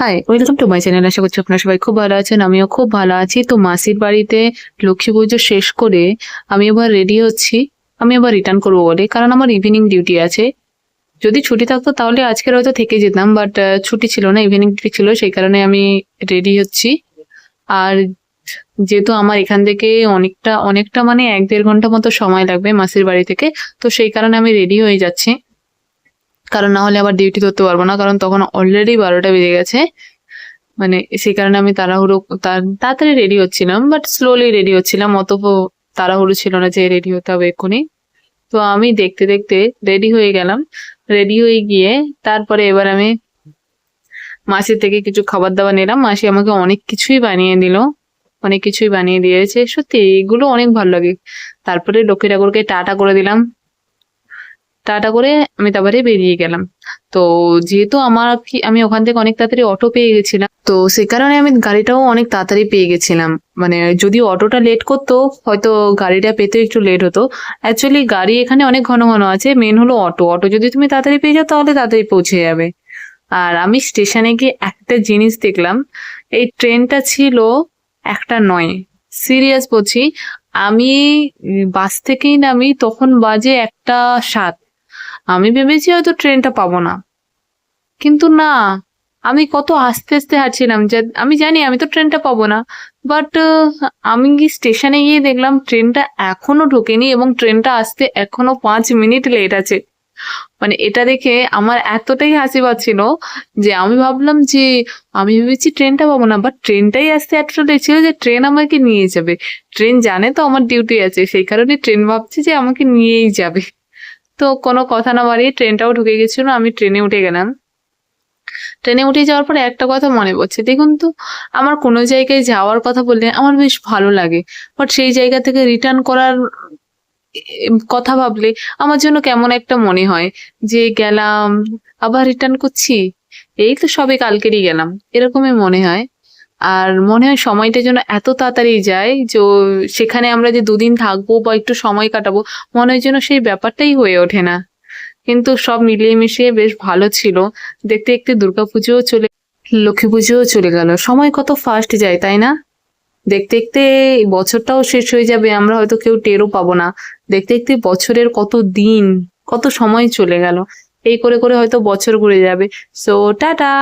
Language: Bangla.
Hi welcome to my channel আশা করছি আপনারা সবাই খুব ভালো আছেন। আমিও খুব ভালো আছি। তো মাসির বাড়িতে লক্ষ্মী পুজো শেষ করে আমি এবার রেডি হচ্ছি। আমি এবার রিটার্ন করব বলে, কারণ আমার ইভিনিং ডিউটি আছে। যদি ছুটি থাকতো তাহলে আজকের হয়তো থেকে যেতাম বাট ছুটি ছিল না ইভিনিং ডিউটি ছিল, সেই কারণে আমি রেডি হচ্ছি। আর যেহেতু আমার এখান থেকে অনেকটা অনেকটা মানে এক দেড় ঘণ্টা মতো সময় লাগবে মাসির বাড়ি থেকে, তো সেই কারণে আমি রেডি হয়ে যাচ্ছি। কারণ না হলে আবার ডিউটি ধরতে পারব না, কারণ তখন অলরেডি বারোটা বেজে গেছে। মানে সেই কারণে আমি তাড়াহুড়ো তাড়াতাড়ি রেডি হচ্ছিলাম বাট স্লোলি রেডি হচ্ছিলাম, অত তাড়াহুড়ো ছিল না যে রেডি হতে হবে এক্ষুনি। তো আমি দেখতে দেখতে রেডি হয়ে গেলাম। রেডি হয়ে গিয়ে তারপরে এবার আমি মাসির থেকে কিছু খাবার দাবার নিলাম। মাসি আমাকে অনেক কিছুই বানিয়ে দিল, অনেক কিছুই বানিয়ে দিয়েছে। সত্যি এগুলো অনেক ভালো লাগে। তারপরে লক্ষ্মী ঠাকুরকে টাটা করে দিলাম। টাটা করে আমি তারপরে বেরিয়ে গেলাম। তো যেহেতু আমার আমি ওখান থেকে অনেক তাড়াতাড়ি অটো পেয়ে গেছিলাম, তো সে কারণে আমি গাড়িটাও অনেক তাড়াতাড়ি পেয়ে গেছিলাম। মানে যদি অটোটা লেট করতো, হয়তো গাড়িটা পেতে একটু লেট হতো। অ্যাকচুয়ালি গাড়ি এখানে অনেক ঘন ঘন আছে মেন হলো অটো। অটো যদি তুমি তাড়াতাড়ি পেয়ে যাও, তাহলে তাড়াতাড়ি পৌঁছে যাবে। আর আমি স্টেশনে গিয়ে একটা জিনিস দেখলাম, এই ট্রেনটা ছিল একটা নয়। সিরিয়াস বলছি, আমি বাস থেকেই নামি তখন বাজে একটা সাত। আমি ভেবেছি হয়তো ট্রেনটা পাবো না। কিন্তু না, আমি কত আস্তে আস্তে হাঁটছিলাম আমি জানি আমি তো ট্রেনটা পাবো না বাট আমি স্টেশনে গিয়ে দেখলাম ট্রেনটা এখনও ঢোকেনি এবং ট্রেনটা আসতে এখনও পাঁচ মিনিট লেট আছে। মানে এটা দেখে আমার এতটাই হাসি পাচ্ছিল যে আমি ভাবলাম যে, আমি ভেবেছি ট্রেনটা পাবো না বাট ট্রেনটাই আসতে এতটা লেট ছিল যে ট্রেন আমাকে নিয়ে যাবে। ট্রেন জানে তো আমার ডিউটি আছে, সেই কারণে ট্রেন ভাবছে যে আমাকে নিয়েই যাবে। তো কোনো কথা না বাড়িয়ে ট্রেনটাও ঢুকে গেছিল, আমি ট্রেনে উঠে গেলাম। ট্রেনে উঠে যাওয়ার পরে একটা কথা মনে পড়ছে। দেখুন তো, আমার কোনো জায়গায় যাওয়ার কথা বললে আমার বেশ ভালো লাগে বাট সেই জায়গা থেকে রিটার্ন করার কথা ভাবলে আমার জন্য কেমন একটা মনে হয় যে গেলাম, আবার রিটার্ন করছি? এই তো সবে কালকেরই গেলাম, এরকমই মনে হয়। আর মনে হয় সময়টা যেন এত তাড়াতাড়ি যায় যে সেখানে আমরা যে দুদিন থাকব বা একটু সময় কাটাবো, মনে হয় যেন সেই ব্যাপারটাই হয়ে ওঠে না। কিন্তু সব মিলিয়ে মিশিয়ে বেশ ভালো ছিল। দেখতে দেখতে দুর্গাপুজোও চলে, লক্ষ্মী পুজোও চলে গেল। সময় কত ফাস্ট যায়, তাই না? দেখতে দেখতে বছরটাও শেষ হয়ে যাবে, আমরা হয়তো কেউ টেরও পাবো না। দেখতে দেখতে বছরের কত দিন, কত সময় চলে গেল। এই করে করে হয়তো বছর ঘুরে যাবে। So tata!